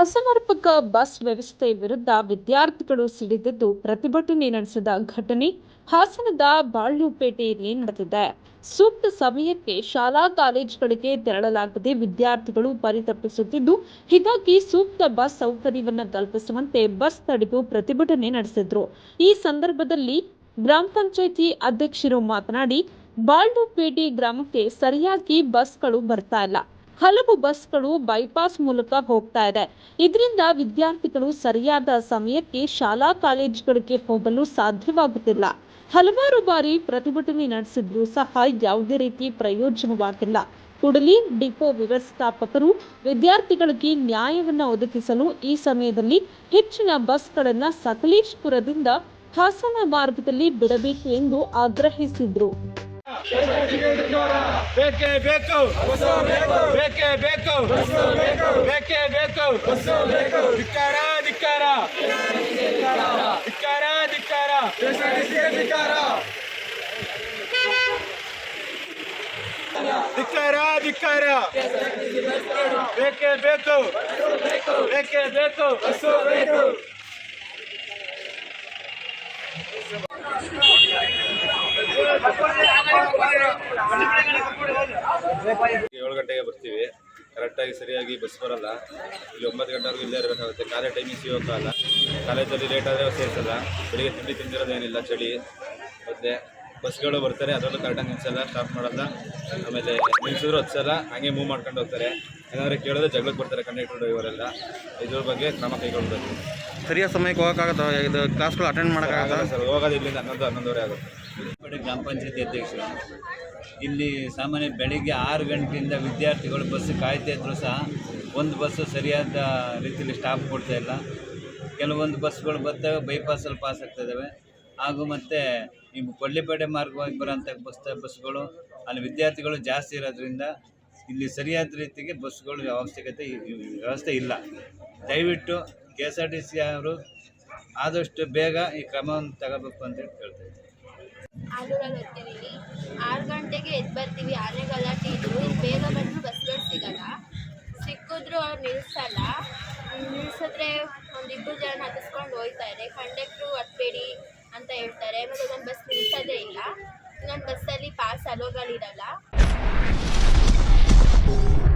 ಅಸಮರ್ಪಕ ಬಸ್ ವ್ಯವಸ್ಥೆ ವಿರುದ್ಧ ವಿದ್ಯಾರ್ಥಿಗಳು ಸಿಡಿದೆದ್ದು ಪ್ರತಿಭಟನೆ ನಡೆಸಿದ ಘಟನೆ ಹಾಸನದ ಬಾಳ್ಯುಪೇಟೆಯಲ್ಲಿ ನಡೆದಿದೆ. ಸೂಕ್ತ ಸಮಯಕ್ಕೆ ಶಾಲಾ ಕಾಲೇಜುಗಳಿಗೆ ತೆರಳಲಾಗದೆ ವಿದ್ಯಾರ್ಥಿಗಳು ಪರಿತಪಿಸುತ್ತಿದ್ದು, ಹೀಗಾಗಿ ಸೂಕ್ತ ಬಸ್ ಸೌಕರ್ಯವನ್ನು ಕಲ್ಪಿಸುವಂತೆ ಬಸ್ ತಡೆದು ಪ್ರತಿಭಟನೆ ನಡೆಸಿದ್ರು. ಈ ಸಂದರ್ಭದಲ್ಲಿ ಗ್ರಾಮ ಪಂಚಾಯಿತಿ ಅಧ್ಯಕ್ಷರು ಮಾತನಾಡಿ ಬಾಳ್ಯುಪೇಟೆ ಗ್ರಾಮಕ್ಕೆ ಸರಿಯಾಗಿ ಬಸ್ಗಳು ಬರ್ತಾ ಇಲ್ಲ. ಹಲವು ಬಸ್ಗಳು ಬೈಪಾಸ್ ಮೂಲಕ ಹೋಗ್ತಾ ಇದೆ. ಇದರಿಂದ ವಿದ್ಯಾರ್ಥಿಗಳು ಸರಿಯಾದ ಸಮಯಕ್ಕೆ ಶಾಲಾ ಕಾಲೇಜುಗಳಿಗೆ ಹೋಗಲು ಸಾಧ್ಯವಾಗುತ್ತಿಲ್ಲ. ಹಲವಾರು ಬಾರಿ ಪ್ರತಿಭಟನೆ ನಡೆಸಿದ್ರೂ ಸಹ ಯಾವುದೇ ರೀತಿ ಪ್ರಯೋಜನವಾಗಿಲ್ಲ. ಕೂಡಲಿ ಡಿಪೋ ವ್ಯವಸ್ಥಾಪಕರು ವಿದ್ಯಾರ್ಥಿಗಳಿಗೆ ನ್ಯಾಯವನ್ನು ಒದಗಿಸಲು ಈ ಸಮಯದಲ್ಲಿ ಹೆಚ್ಚಿನ ಬಸ್ಗಳನ್ನು ಸಕಲೇಶ್ಪುರದಿಂದ ಹಾಸನ ಮಾರ್ಗದಲ್ಲಿ ಬಿಡಬೇಕು ಎಂದು ಆಗ್ರಹಿಸಿದ್ರು. ಬೇಕೇ ಬೇಕು. ಬೇಕೇ ಬೇಕು. ಬೇಕೇ ಬೇಕು. ಧಿಕ್ಕಾರ ಧಿಕ್ಕಾರ. ಧಿಕ್ಕಾರ ಧಿಕ್ಕಾರ. ಧಿಕ್ಕಾರ ಧಿಕ್ಕಾರ. ಬೇಕೇ ಬೇಕು. ಬೇಕೇ ಬೇಕು. ಏಳು ಗಂಟೆಗೆ ಬರ್ತೀವಿ. ಕರೆಕ್ಟಾಗಿ ಸರಿಯಾಗಿ ಬಸ್ ಬರಲ್ಲ. ಇಲ್ಲಿ ಒಂಬತ್ತು ಗಂಟೆವರೆಗೂ ಇಲ್ಲೇ ಇರಬೇಕಾಗುತ್ತೆ. ಕಾಲೇಜ್ ಟೈಮಿಗೆ ಸಿಗೋಕ್ಕಲ್ಲ ಕಾಲೇಜಲ್ಲಿ ಲೇಟ್ ಆದರೆ ಸೇರಿಸಲ್ಲ. ಬೆಳಿಗ್ಗೆ ತಿಂಡಿ ತಿಂದಿರೋದೇನಿಲ್ಲ ಚಳಿ. ಮತ್ತು ಬಸ್ಗಳು ಬರ್ತಾರೆ. ಅದರಲ್ಲೂ ಕರೆಕ್ಟಾಗಿ ನಿಲ್ಸಲ್ಲ ಸ್ಟಾಪ್ ಮಾಡಲ್ಲ. ಆಮೇಲೆ ನಿಲ್ಸಿದ್ರು ಹಚ್ಚಲ್ಲ ಹಂಗೆ ಮೂವ್ ಮಾಡ್ಕೊಂಡು ಹೋಗ್ತಾರೆ. ಏನಾದರೂ ಕೇಳಿದ್ರೆ ಜಗಳಕ್ಕೆ ಬರ್ತಾರೆ ಕಂಡಕ್ಟರ್ ಇವರೆಲ್ಲ. ಇದ್ರ ಬಗ್ಗೆ ಕ್ರಮ ಕೈಗೊಳ್ಳಬೇಕು ಸರಿಯಾದ ಸಮಯಕ್ಕೆ ಹೋಗೋಕ್ಕಾಗತ್ತಾ? ಇದು ಕ್ಲಾಸ್ಗಳು ಅಟೆಂಡ್ ಮಾಡೋಕ್ಕಾಗತ್ತಾ? ಸರ್ ಹೋಗೋದು ಇಲ್ಲಿಂದ ಹನ್ನೊಂದು ಹನ್ನೊಂದುವರೆ ಆಗುತ್ತೆ. ಕಡೆ ಗ್ರಾಮ ಪಂಚಾಯತಿ ಅಧ್ಯಕ್ಷರು ಇಲ್ಲಿ ಸಾಮಾನ್ಯ ಬೆಳಿಗ್ಗೆ ಆರು ಗಂಟೆಯಿಂದ ವಿದ್ಯಾರ್ಥಿಗಳು ಬಸ್ ಕಾಯ್ತಾ ಇದ್ರು ಸಹ ಒಂದು ಬಸ್ಸು ಸರಿಯಾದ ರೀತಿಯಲ್ಲಿ ಸ್ಟಾಪ್ ಕೊಡ್ತಾ ಇಲ್ಲ. ಕೆಲವೊಂದು ಬಸ್ಗಳು ಬರ್ತವೆ ಬೈಪಾಸಲ್ಲಿ ಪಾಸ್ ಆಗ್ತಾ ಇದ್ದಾವೆ ಹಾಗೂ ಮತ್ತು ಈ ಕೊಳ್ಳಿಪೇಟೆ ಮಾರ್ಗವಾಗಿ ಬರೋಂಥ ಬಸ್ ಬಸ್ಗಳು ಅಲ್ಲಿ ವಿದ್ಯಾರ್ಥಿಗಳು ಜಾಸ್ತಿ ಇರೋದ್ರಿಂದ ಇಲ್ಲಿ ಸರಿಯಾದ ರೀತಿಗೆ ಬಸ್ಗಳು ಅವಶ್ಯಕತೆ ವ್ಯವಸ್ಥೆ ಇಲ್ಲ. ದಯವಿಟ್ಟು K S R T C ಅವರು ಆದಷ್ಟು ಬೇಗ ಈ ಕ್ರಮವನ್ನು ತಗೋಬೇಕು ಅಂತೇಳಿ ಕೇಳ್ತಾ ಇದ್ದೀನಿ. ಆಲೂರಲ್ಲಿ ಹೋಗ್ತೀವಿ ಆರು ಗಂಟೆಗೆ ಎದ್ದು ಬರ್ತೀವಿ. ಆರನೇ ಗಲಾಟೆ ಇಲ್ಲಿ ಬೇಗ ಬಂದರೂ ಬಸ್ಗಳು ಸಿಗಲ್ಲ. ಸಿಕ್ಕಿದ್ರು ಅವ್ರು ನಿಲ್ಲಿಸಲ್ಲ ನಿಲ್ಸಿದ್ರೆ ಒಂದಿಬ್ಬರು ಜನ ಹತ್ತಿಸ್ಕೊಂಡು ಹೋಗ್ತಾರೆ ಕಂಡಕ್ಟ್ರು ಹತ್ಬೇಡಿ ಅಂತ ಹೇಳ್ತಾರೆ. ಮತ್ತೆ ನನ್ನ ಬಸ್ ನಿಲ್ಸೋದೇ ಇಲ್ಲ. ನನ್ನ ಬಸ್ಸಲ್ಲಿ ಪಾಸ್ ಅಲೋಗಳಿರಲ್ಲ Thank you.